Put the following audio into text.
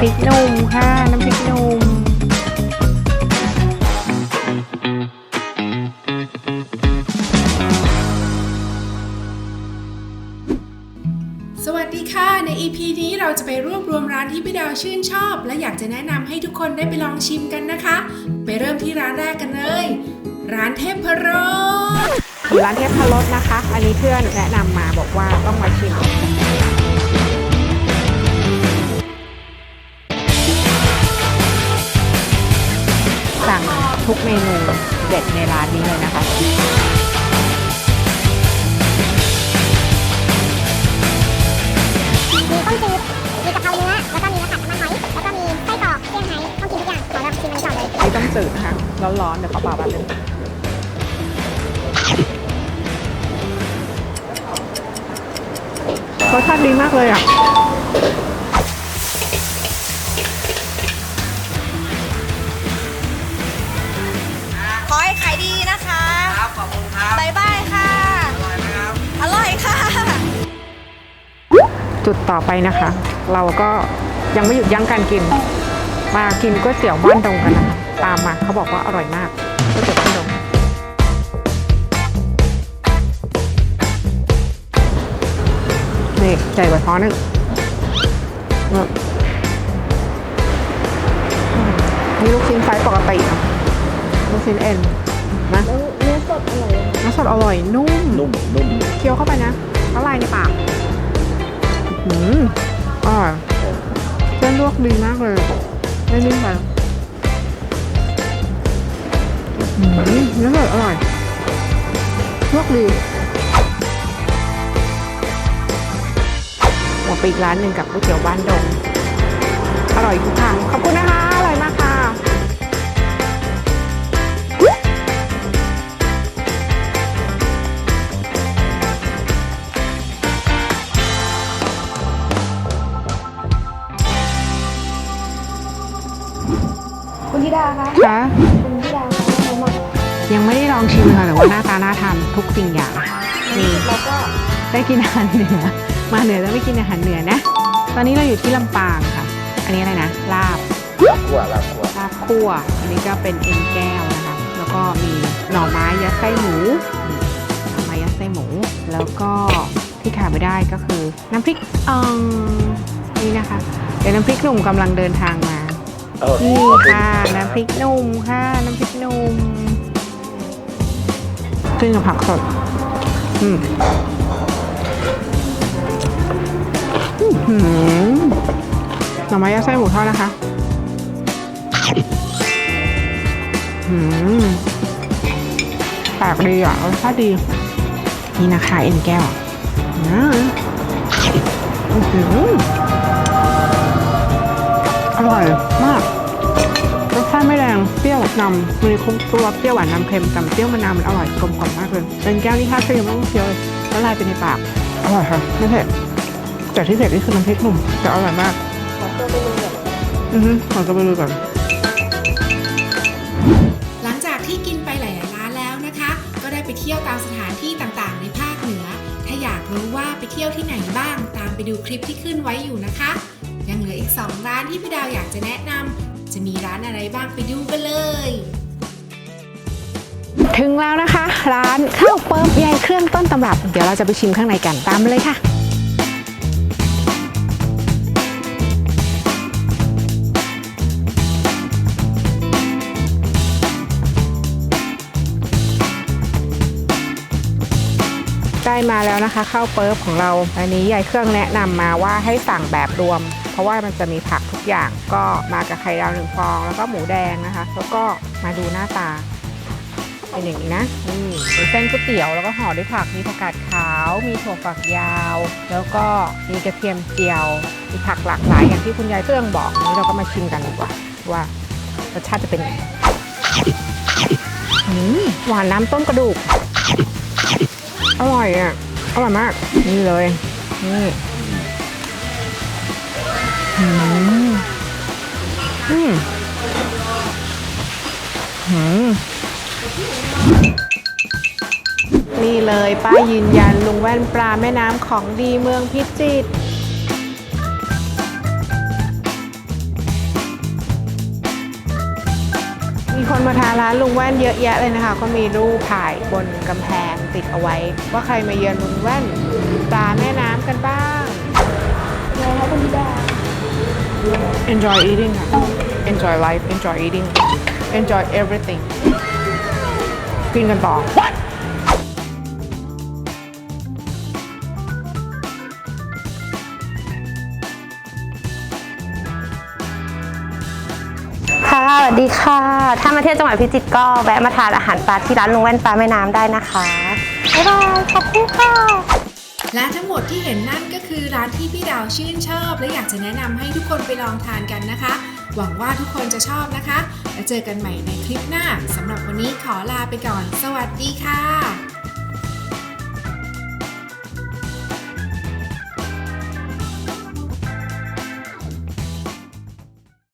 พริกหนุ่มค่ะ น้ำพริกหนุ่มสวัสดีค่ะ ใน EP นี้เราจะไปรวบรวมร้านที่พี่ดาวชื่นชอบ และอยากจะแนะนำให้ทุกคนได้ไปลองชิมกันนะคะ ไปเริ่มที่ร้านแรกกันเลย ร้านเทพรสร้านเทพพรสนะคะ อันนี้เพื่อนแนะนำมาบอกว่าต้องมาชิม ทุกเมนูเด็ดในร้านนี้เลยนะคะมีต้มจืดมีกะเพราเนื้อแล้วก็มีน้ำผัดน้ำมันหอยแล้วก็มีไส้กรอกเซี่ยงไฮ้ต้องกินทุกอย่างขอรับชิมอันนี้ก่อนเลยไม่ต้องจืดนะคะร้อนๆเดี๋ยวขอเปล่าแป๊บนึงรสชาติดีมากเลยอะ จุดต่อไปนะคะ เราก็ยังไม่หยุดยั้งการกิน มากินก๋วยเตี๋ยวบ้านดงกันนะคะตามมาเขาบอกว่าอร่อยมากก๋วยเตี๋ยวบ้านดงนี่ใหญ่กว่าท้อนึงเนี่ยนี่ลูกชิ้นไซส์ปกตินะลูกชิ้นเอ็นนะเนื้อสดอร่อยเนื้อสดอร่อยนุ่ม นุ่มนุ่มเคี้ยวเข้าไปนะละลายในปาก อืมอร่อยเส้นลวกดีมากเลยไม่นิ่มไปอืมเนื้อสดอร่อยลวกดีหมดไปอีกร้านหนึ่งกับก๋วยเตี๋ยวบ้านดง อร่อยทุกทางขอบคุณนะคะ คุณธิดาคะค่ะคุณธิดาคะเรามายังไม่ได้ลองชิมค่ะแต่ว่าหน้าตาน่าทานทุกสิ่งอย่างนี่เราก็ได้กินอาหารเหนือ มาเหนือแล้วไม่กินอาหารเหนือนะ ตอนนี้เราอยู่ที่ลำปางค่ะ อันนี้อะไรนะลาบลาบคั่วลาบคั่วลาบคั่วอันนี้ก็เป็นเอ็นแก้วนะคะ แล้วก็มีหน่อไม้ยัดไส้หมูนี่หน่อไม้ยัดไส้หมู แล้วก็ที่ขาดไม่ได้ก็คือน้ำพริกอ่องนี่นะคะ เดี๋ยวน้ำพริกหนุ่มกำลังเดินทางมาเออ นี่ขอบณค่ะน้ำพริกหนุ่มค่ะน้ำพริกหนุ่มขึ้นกับผักสดอืมอื้อหือหน่อไม้ยัดไส้หมูทอดนะคะอืมแปลกดีอะรสชาติดี นี่นะคะเอ็นแก้วนะอื้อหืออร่อยมาก เปรี้ยวนำมีคุ้มตัวเปรี้ยวหวานนำเค็มแต่เปรี้ยวมะนาวมันอร่อยกลมกล่อมมากเลยเป็นแก้วที่ถ้าเคี้ยวไม่ต้องเคี้ยวเลยละลายไปในปากอร่อยค่ะไม่เผ็ดแต่ที่เผ็ดนี่คือน้ำพริกหนุ่มแต่อร่อยมากขอตัวไปดูเลยอือฮึขอตัวไปดูก่อนหลังจากที่กินไปหลายๆร้านแล้วนะคะ ก็ได้ไปเที่ยวตามสถานที่ต่างๆ ในภาคเหนือ ถ้าอยากรู้ว่าไปเที่ยวที่ไหนบ้าง ตามไปดูคลิปที่ขึ้นไว้อยู่นะคะ ยังเหลืออีก 2 ร้านที่พี่ดาวอยากจะแนะนำ จะมีร้านอะไรบ้างไปดูกันเลย ถึงแล้วนะคะ ร้านข้าวเปิ๊บใยเครื่องต้นตำรับ เดี๋ยวเราจะไปชิมข้างในกันตามมาเลยค่ะได้มาแล้วนะคะข้าวเปิ๊บของเรา อันนี้ยายเครื่องแนะนำมาว่าให้สั่งแบบรวม เพราะว่ามันจะมีผักทุกอย่างก็มากับไข่ดาวหนึ่งฟอง แล้วก็หมูแดงนะคะ แล้วก็มาดูหน้าตาเป็นอย่างนี้นะนี่เป็นเส้นก๋วยเตี๋ยวแล้วก็ห่อด้วยผักมีผักกาดขาว มีถั่วฝักยาว แล้วก็มีกระเทียมเจียว มีผักหลากหลายอย่างที่คุณยายเครื่องบอกนี้เราก็มาชิมกันดีกว่าว่ารสชาติจะเป็นยังไงหวานน้ำต้มกระดูก อร่อยอะ อร่อยมาก นี่เลย นี่ นี่เลยป้ายืนยันลุงแว่นปลาแม่น้ำของดีเมืองพิจิตรมีคนมาทานร้านลุงแว่นเยอะแยะเลยนะคะ ก็มีรูปถ่ายบนกำแพงติดเอาไว้ ว่าใครมาเยือนลุงแว่นปลาแม่น้ำกันบ้างเลยค่ะคุณพี่ดา enjoy eating ค่ะ enjoy life enjoy eating enjoy everything กินกันต่อค่ะสวัสดีค่ะ ถ้ามาเที่ยวจังหวัดพิจิตรก็แวะมาทานอาหารปลาที่ร้านลุงแว่นปลาแม่น้ำได้นะคะ บ๊ายบาย ขอบคุณค่ะ และทั้งหมดที่เห็นนั่นก็คือร้านที่พี่ดาวชื่นชอบ และอยากจะแนะนำให้ทุกคนไปลองทานกันนะคะ หวังว่าทุกคนจะชอบนะคะ แล้วเจอกันใหม่ในคลิปหน้าสำหรับวันนี้ขอลาไปก่อน สวัสดีค่ะ